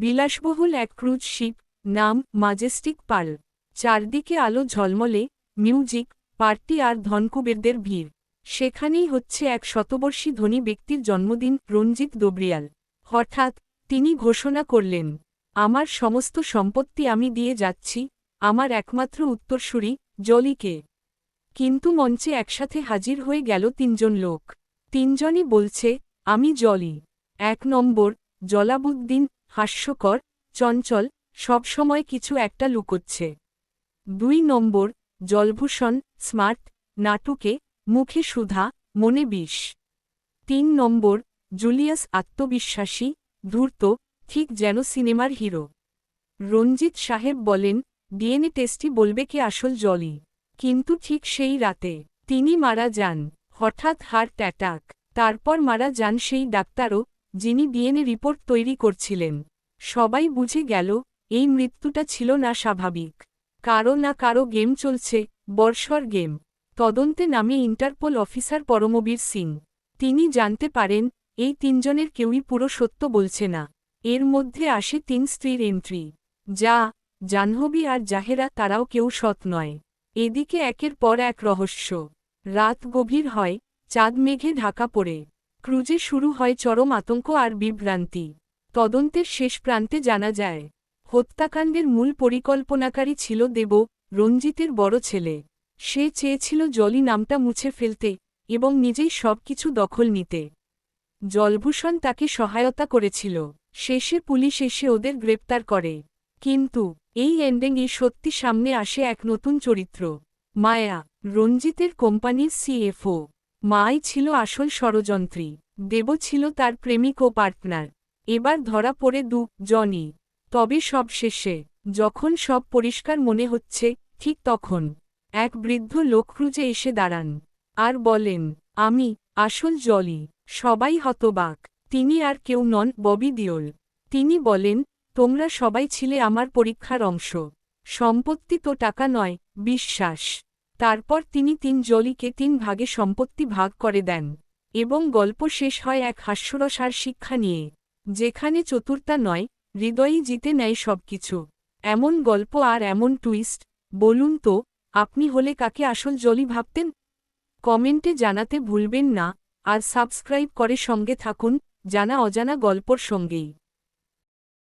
বিলাসবহুল এক cruise sheep, নাম মাজেস্টিক পাল। চারদিকে আলো ঝলমলে, মিউজিক, পার্টি আর ধনকুবেরদের ভিড়। সেখানেই হচ্ছে এক শতবর্ষী ধনী ব্যক্তির জন্মদিন, রঞ্জিত দোবরিয়াল। হঠাৎ, তিনি ঘোষণা করলেন, আমার সমস্ত সম্পত্তি আমি দিয়ে যাচ্ছি, আমার একমাত্র উত্তরসূরি, জলিকে। কিন্তু মঞ্চে একসাথে হাজির হয়ে গেল তিনজন লোক। তিনজনই বলছে, আমি জলি। এক নম্বর, জলাবুদ্দিন হাস্যকর, চঞ্চল, সবসময় কিছু একটা লুকোচ্ছে। দুই নম্বর, জলভূষণ, স্মার্ট, নাটুকে, মুখে সুধা, মনে বিষ। তিন নম্বর, জুলিয়াস আত্মবিশ্বাসী, ধূর্ত, ঠিক যেন সিনেমার হিরো। রঞ্জিত সাহেব বলেন, ডিএনএ টেস্টই বলবে কে আসল জলি কিন্তু ঠিক সেই রাতে, তিনি মারা যান, হঠাৎ হার্ট অ্যাটাক, তারপর মারা যান সেই ডাক্তারও যিনি ডিএনএ রিপোর্ট তৈরি করছিলেন। সবাই বুঝে গেল, এই মৃত্যুটা ছিল না স্বাভাবিক। কারও না কারও গেম চলছে, বর্ষর গেম। তদন্তে নামে ইন্টারপোল অফিসার পরমবীর সিং। তিনি জানতে পারেন, এই তিনজনের কেউই পুরো সত্য বলছে না। এর মধ্যে আসে তিন স্ত্রীর এন্ট্রি। যা, জাহ্নবী আর জাহেরা তারাও কেউ সৎ নয়। এদিকে একের পর এক রহস্য। রাত গভীর হয়, চাঁদ মেঘে ঢাকা পড়ে। ক্রুজে শুরু হয় চরম আতঙ্ক আর বিভ্রান্তি। তদন্তের শেষ প্রান্তে জানা যায়, হত্যাকাণ্ডের মূল পরিকল্পনাকারী ছিল দেব, রঞ্জিতের বড় ছেলে। সে চেয়েছিল জলি নামটা মুছে ফেলতে এবং নিজেই সবকিছু দখল নিতে। জলভূষণ তাকে সহায়তা করেছিল। শেষে পুলিশ এসে ওদের গ্রেপ্তার করে। কিন্তু এই এন্ডিংয়ে সত্যি সামনে আসে এক নতুন চরিত্র, মায়া, রঞ্জিতের কোম্পানির সিএফও মাই ছিল আসল ষড়যন্ত্রী, দেব ছিল তার প্রেমিক ও পার্টনার। এবার ধরা পড়ে দু জনি তবে সব শেষে, যখন সব পরিষ্কার মনে হচ্ছে, ঠিক তখন, এক বৃদ্ধ লোক এসে দাঁড়ান। আর বলেন, আমি, আসল জলি, সবাই হতবাক, তিনি আর কেউ নন, ববি দিওল। তিনি বলেন, তোমরা সবাই ছিলে আমার পরীক্ষার অংশ। সম্পত্তি তো টাকা নয়, বিশ্বাস। তারপর তিনি তিন জলিকে তিন ভাগে সম্পত্তি ভাগ করে দেন এবং গল্প শেষ হয় এক হাস্যরসার শিক্ষা নিয়ে, যেখানে চতুর্থা নয়, হৃদয়ই জিতে নেয় সবকিছু। এমন গল্প আর এমন টুইস্ট বলুন তো, আপনি হলে কাকে আসল জলি ভাবতেন? কমেন্টে জানাতে ভুলবেন না, আর সাবস্ক্রাইব করে সঙ্গে থাকুন, জানা অজানা গল্পর সঙ্গেই।